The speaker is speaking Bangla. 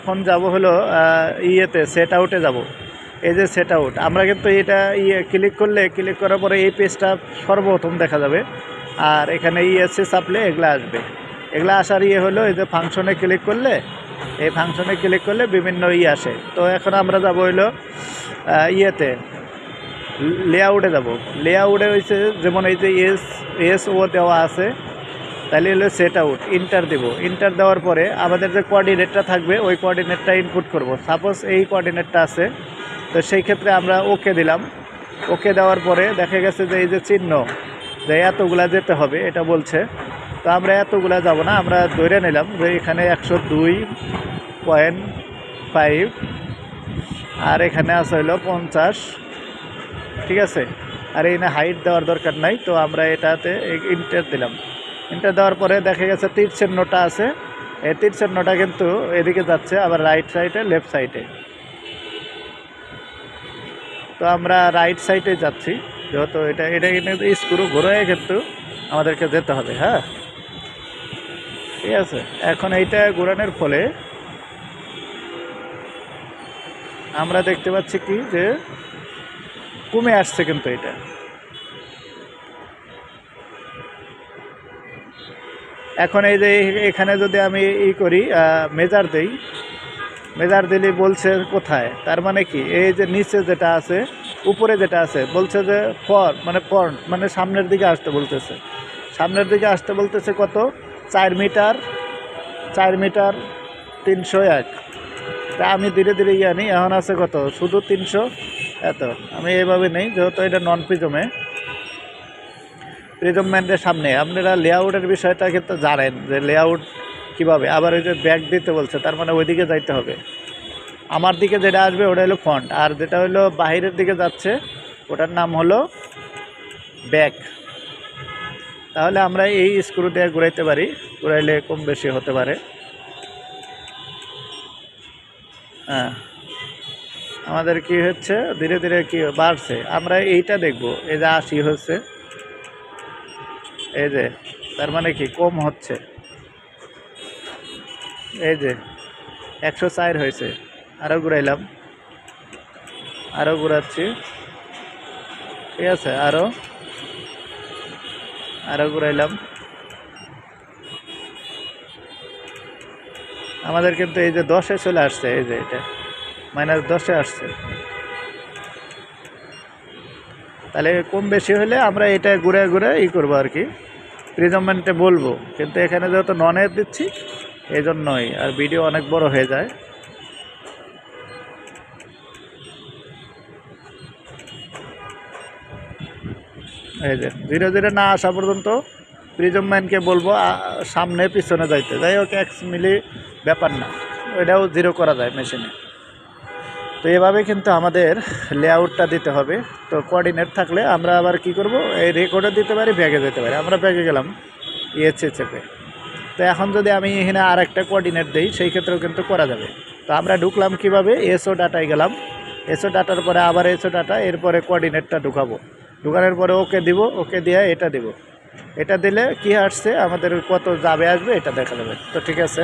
এখন যাব হলো ইয়েতে সেট আউটে যাব। এই যে সেট আউট আমরা কিন্তু এটা ইয়ে ক্লিক করলে ক্লিক করার পরে এই পেজটা সর্বপ্রথম দেখা যাবে। আর এখানে ইএসসি চাপলে এগুলো আসবে। এগুলো আসার ইয়ে হলো, এই যে ফাংশনে ক্লিক করলে, এই ফাংশনে ক্লিক করলে বিভিন্ন ইয়ে আসে। তো এখন আমরা যাব হলো ইয়েতে লেআউটে যাব। লেআউটে হয়েছে যেমন এই যে এস এস ও দেওয়া আছে তাহলে হলো সেট আউট ইন্টার দেবো। ইন্টার দেওয়ার পরে আমাদের যে কোঅর্ডিনেটটা থাকবে, ওই কোঅর্ডিনেটটা ইনপুট করব। সাপোজ এই কোঅর্ডিনেটটা আছে, তো সেই ক্ষেত্রে আমরা ওকে দিলাম। ওকে দেওয়ার পরে দেখা গেছে যে এই যে চিহ্ন, যে এতগুলা যেতে হবে, এটা বলছে। তো আমরা এতগুলা যাব না, আমরা ধরে নিলাম যে এখানে একশো দুই পয়েন্ট ফাইভ আর এখানে আছে হলো পঞ্চাশ। ঠিক আছে? আর এই না হাইট দেওয়ার দরকার নাই, তো আমরা এটাতে ইন্টার দিলাম। ইন্টার দেওয়ার পরে দেখা গেছে তীর চিহ্নটা আছে। এই তীর চিহ্নটা কিন্তু এদিকে যাচ্ছে, আবার রাইট সাইডে লেফট সাইডে তো আমরা রাইট সাইডে যাচ্ছি, যেহেতু এটা এটা কিন্তু স্ক্রু ঘুরে কিন্তু আমাদেরকে যেতে হবে হ্যাঁ? ঠিক আছে, এখন এইটা ঘোরানোর ফলে আমরা দেখতে পাচ্ছি কি যে কমে আসছে কিন্তু এটা। এখন এই যে এখানে যদি আমি ই করি মেজার দেই, মেজার দিলে বলছে কোথায়? তার মানে কি? এই যে নিচে যেটা আছে, উপরে যেটা আছে, বলছে যে ফর মানে ফ্রন্ট মানে সামনের দিকে আসতে বলতেছে। সামনের দিকে আসতে বলতেছে কত? চার মিটার চার মিটার তিনশো এক। তা আমি ধীরে ধীরে জানি, এখন আছে কত? শুধু তিনশো? এত। আমি এইভাবে নেই, যেহেতু এটা নন প্রিজমে সামনে। আপনারা লেআউটের বিষয়টা কিন্তু জানেন যে লেআউট কীভাবে। আবার ওই যে ব্যাগ দিতে বলছে, তার মানে ওইদিকে যাইতে হবে। আমার দিকে যেটা আসবে, ওটা হলো ফন্ট আর যেটা হলো বাহিরের দিকে যাচ্ছে, ওটার নাম হলো ব্যাক তাহলে আমরা এই স্ক্রু দিয়ে ঘুরাইতে পারি। ঘুরাইলে কম বেশি হতে পারে। হ্যাঁ। আমাদের কি হচ্ছে? ধীরে ধীরে কি বাড়ছে? আমরা এইটা দেখব। এই যে আশি হচ্ছে। এই যে, তার মানে কি? কম হচ্ছে। এই যে, একশো চার হয়েছে। আরও ঘুরাইলাম। আরও ঘুরাচ্ছি। ঠিক আছে আরও আরও ঘুরাইলাম। আমাদের কিন্তু এই যে দশে চলে আসছে, এই যে এটা। মাইনাস দশে আসছে। তাহলে কম বেশি হলে আমরা এটা ঘুরে ঘুরে ই করব আর কি। প্রিজমেন্টে বলব, কিন্তু এখানে যেহেতু নন এর দিচ্ছি এই জন্যই আর ভিডিও অনেক বড় হয়ে যায়। এই যে, ধীরে ধীরে না আসা পর্যন্ত প্রিজম ম্যানকে বলব সামনে পিছনে যাইতে। যাই হোক এক্স মিলি ব্যাপার না ওইটাও জিরো করা যায় মেশিনে তো এভাবে কিন্তু আমাদের লেআউটটা দিতে হবে। তো কোঅর্ডিনেট থাকলে আমরা আবার কি করব? এই রেকর্ডে দিতে পারি ব্যাগে দিতে পারি। আমরা ব্যাগে গেলাম ইয়েছে চেপে তো এখন যদি আমি এখানে আর একটা কোঅর্ডিনেট দিই, সেই ক্ষেত্রেও কিন্তু করা যাবে। তো আমরা ঢুকলাম কীভাবে? এসও ডাটায় গেলাম। এসও ডাটার পরে আবার এসও ডাটা এরপরে কোঅর্ডিনেটটা ঢুকাবো। ঢুকানোর পরে ওকে দিব, ওকে দিয়ে এটা দিব। এটা দিলে কি আসছে? আমাদের কত যাবে আসবে, এটা দেখা যাবে। তো ঠিক আছে।